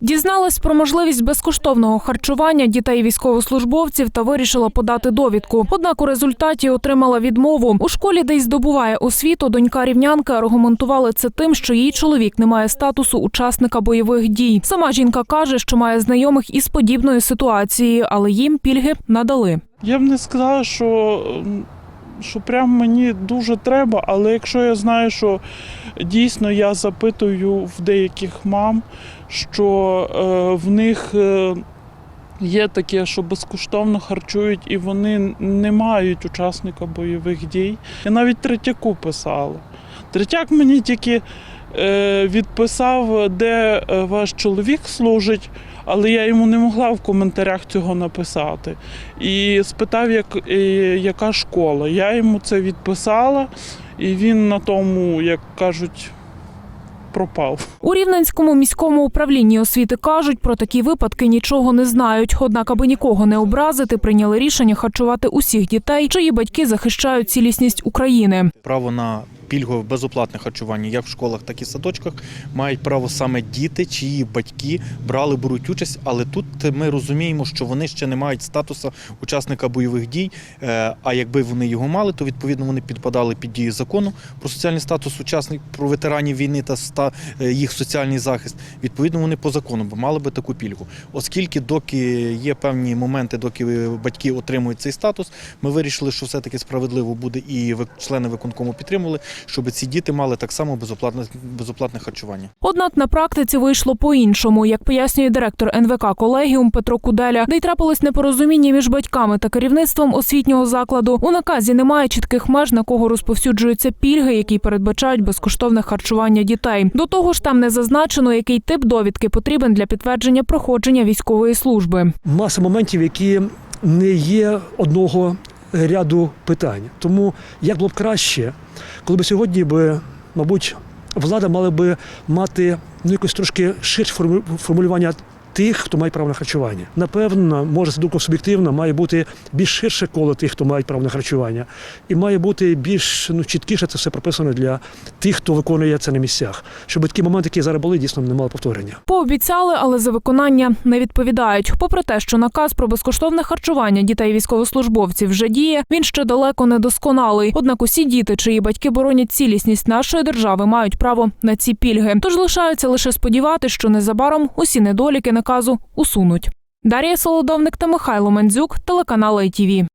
Дізналась про можливість безкоштовного харчування дітей військовослужбовців та вирішила подати довідку. Однак у результаті отримала відмову. У школі, де й здобуває освіту, донька рівнянки аргументували це тим, що її чоловік не має статусу учасника бойових дій. Сама жінка каже, що має знайомих із подібною ситуацією, але їм пільги надали. Я б не сказала, що, що прям мені дуже треба, але якщо я знаю, що дійсно я запитую в деяких мам, що е, в них е, є таке, що безкоштовно харчують і вони не мають учасника бойових дій. Я навіть третяку писала. Третяк мені тільки е, відписав, де ваш чоловік служить, але я йому не могла в коментарях цього написати. І спитав, як, яка школа. Я йому це відписала, і він на тому, як кажуть, пропав. У Рівненському міському управлінні освіти кажуть, про такі випадки нічого не знають. Однак, аби нікого не образити, прийняли рішення харчувати усіх дітей, чиї батьки захищають цілісність України. Право на пільгове безоплатне харчування як в школах, так і в садочках мають право саме діти, чиї батьки брали беруть участь. Але тут ми розуміємо, що вони ще не мають статусу учасника бойових дій. Е, А якби вони його мали, то відповідно вони підпадали під дію закону про соціальний статус учасників про ветеранів війни та е, їх соціальний захист. Відповідно, вони по закону б мали би таку пільгу. Оскільки доки є певні моменти, доки батьки отримують цей статус, ми вирішили, що все таки справедливо буде і члени виконкому підтримували, щоб ці діти мали так само безоплатне безоплатне харчування. Однак на практиці вийшло по-іншому, як пояснює директор НВК колегіум Петро Куделя, де й трапилось непорозуміння між батьками та керівництвом освітнього закладу. У наказі немає чітких меж, на кого розповсюджуються пільги, які передбачають безкоштовне харчування дітей. До того ж, там не зазначено, який тип довідки потрібен для підтвердження проходження військової служби. маса моментів, які не є одного ряду питань. Тому як було б краще, коли б сьогодні би, мабуть, влада мала би мати ну, якось трошки ширше форму- формулювання тих, хто має право на харчування. Напевно, може це думка має бути більш ширше коло тих, хто мають право на харчування, і має бути більш ну, чіткіше це все прописано для тих, хто виконує це на місцях, щоб такі моменти, які зараз були, дійсно не мали повторення. Пообіцяли, але за виконання не відповідають. Попри те, що наказ про безкоштовне харчування дітей військовослужбовців вже діє, він ще далеко не досконалий. Однак усі діти, чиї батьки боронять цілісність нашої держави, мають право на ці пільги. Тож лишається лише сподіватися, що незабаром усі недоліки наказу усунуть. Дар'я Солодовник та Михайло Мандзюк, телеканал ITV.